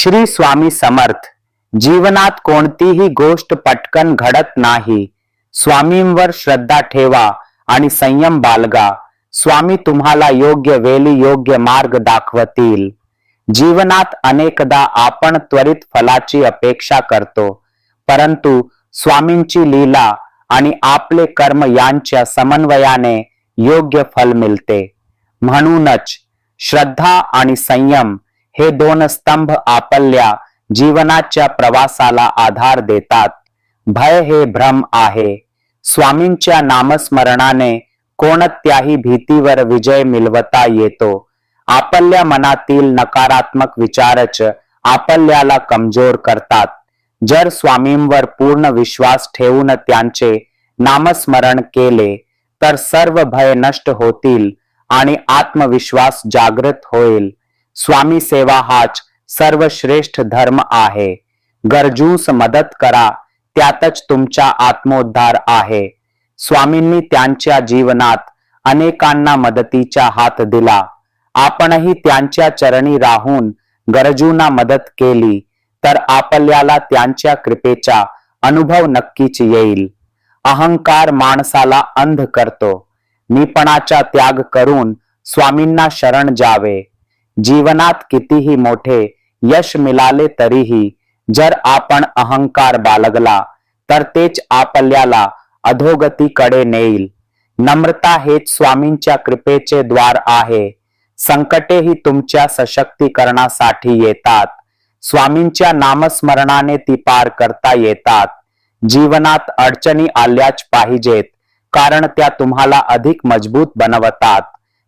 श्री स्वामी समर्थ जीवनात कोणतीही गोष्ट पटकन घडत नाही. स्वामींवर श्रद्धा ठेवा आणि संयम बालगा स्वामी तुम्हाला योग्य वेली योग्य मार्ग दाखवतील. जीवनात अनेकदा आपण त्वरित फलाची अपेक्षा करतो परंतु स्वामींची लीला आणि आपले कर्म यांच्या समन्वयाने योग्य फल मिळते. म्हणूनच श्रद्धा आणि संयम हे दोन स्तंभ आपल्या जीवनाच्या प्रवासाला आधार देतात. भय हे भ्रम आहे. स्वामींच्या नामस्मरणाने कोणत्याही भीतीवर विजय मिळवता येतो. आपल्या मनातील नकारात्मक विचारच आपल्याला कमजोर करतात. जर स्वामींवर पूर्ण विश्वास ठेवून त्यांचे नामस्मरण केले तर सर्व भय नष्ट होतील आणि आत्मविश्वास जागृत होईल. स्वामी सेवा हाच सर्वश्रेष्ठ धर्म आहे. गरजूस मदत करा त्यातच तुमचा आत्मोद्धार आहे. स्वामींनी त्यांच्या जीवनात अनेकांना मदतीचा हात दिला. आपणही त्यांच्या चरणी राहून गरजूंना मदत केली तर आपल्याला त्यांच्या कृपेचा अनुभव नक्कीच येईल. अहंकार माणसाला अंध करतो. मीपणाचा त्याग करून स्वामींना शरण जावे. जीवनात कितीही मोठे यश मिळाले तरीही जर आपण अहंकार बाळगला तर तेच आपल्याला अधोगतीकडे नेईल. नम्रता हेच स्वामींच्या कृपेचे द्वार आहे. संकटेही तुमच्या सशक्तीकरणासाठी येतात. स्वामींच्या नामस्मरणाने ती पार करता येतात. जीवनात अडचणी आल्याच पाहिजेत कारण त्या तुम्हाला अधिक मजबूत बनवतात.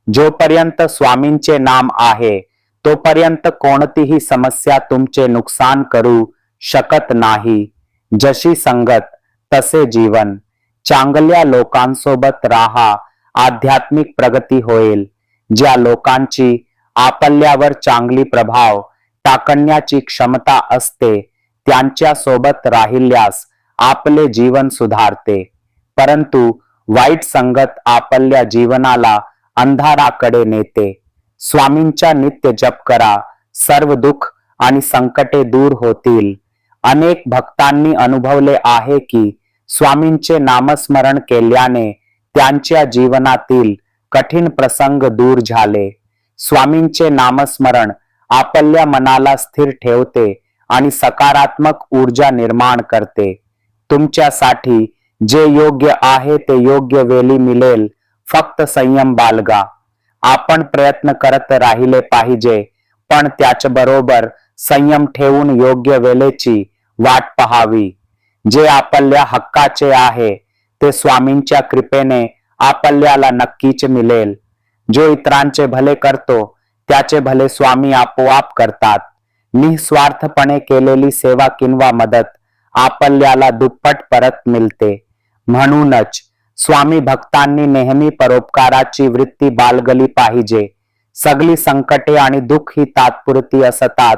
जोपर्यंत स्वामींचे नाम आहे तोपर्यंत कोणतीही समस्या तुमचे नुकसान करू शकत नाही. जशी संगत तसे जीवन. चांगल्या लोकांसोबत राहा आध्यात्मिक प्रगती होईल. ज्या लोकांची आपल्यावर चांगली प्रभाव टाकण्याची क्षमता असते त्यांच्यासोबत राहिल्यास आपले जीवन सुधारते. परंतु वाईट संगत आपल्या जीवनाला अंधाराकडे नेते. स्वामींच्या नित्य जप करा. सर्व दुःख आणि संकटे दूर होतील. अनेक भक्तांनी अनुभवले आहे की स्वामींचे नामस्मरण केल्याने त्यांच्या जीवनातील कठीण प्रसंग दूर झाले. स्वामींचे नामस्मरण आपल्या मनाला स्थिर ठेवते आणि सकारात्मक ऊर्जा निर्माण करते. तुमच्यासाठी जे योग्य आहे ते योग्य वेली मिळेल. फक्त संयम बालगा. आपण प्रयत्न करत राहिले पाहिजे पण त्याचबरोबर संयम ठेवून योग्य वेळेची वाट पहावी. जे आपल्या हक्काचे आहे ते स्वामींच्या कृपेने आपल्याला नक्कीच मिळेल. जो इतरांचे भले करतो त्याचे भले स्वामी आपोआप करतात. निस्वार्थपणे केलेली सेवा किंवा मदत आपल्याला दुप्पट परत मिळते. म्हणूनच स्वामी भक्तांनी नेहमी परोपकाराची वृत्ती बालगली पाहिजे. सगळी संकटे आणि दुःख ही तात्पुरती असतात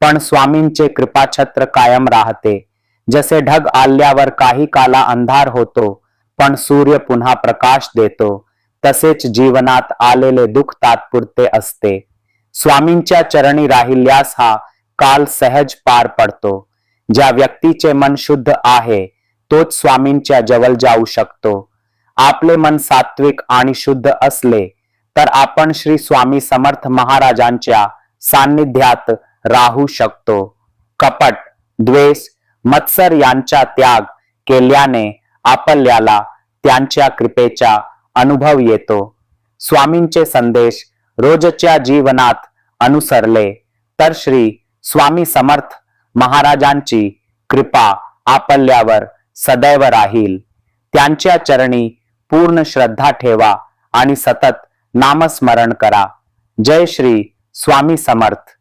पण स्वामींचे कृपाछत्र कायम राहते. जसे ढग आल्यावर काही काला अंधार होतो पण सूर्य पुन्हा प्रकाश देतो तसेच जीवनात आलेले दुःख तात्पुरते असते. स्वामींच्या चरणी राहिल्यास हा काल सहज पार पडतो. ज्या व्यक्तीचे मन शुद्ध आहे तोच स्वामींच्या जवळ जाऊ शकतो. आपले मन सात्विक आणि शुद्ध असले तर आपण श्री स्वामी समर्थ महाराजांच्या सान्निध्यात राहू शकतो. कपट द्वेष मत्सर यांचा त्याग केल्याने आपल्याला त्यांच्या कृपेचा अनुभव येतो. स्वामींचे संदेश रोजच्या जीवनात अनुसरले तर श्री स्वामी समर्थ महाराजांची कृपा आपल्यावर सदैव राहील. त्यांच्या चरणी पूर्ण श्रद्धा ठेवा आणि सतत नामस्मरण करा. जय श्री स्वामी समर्थ.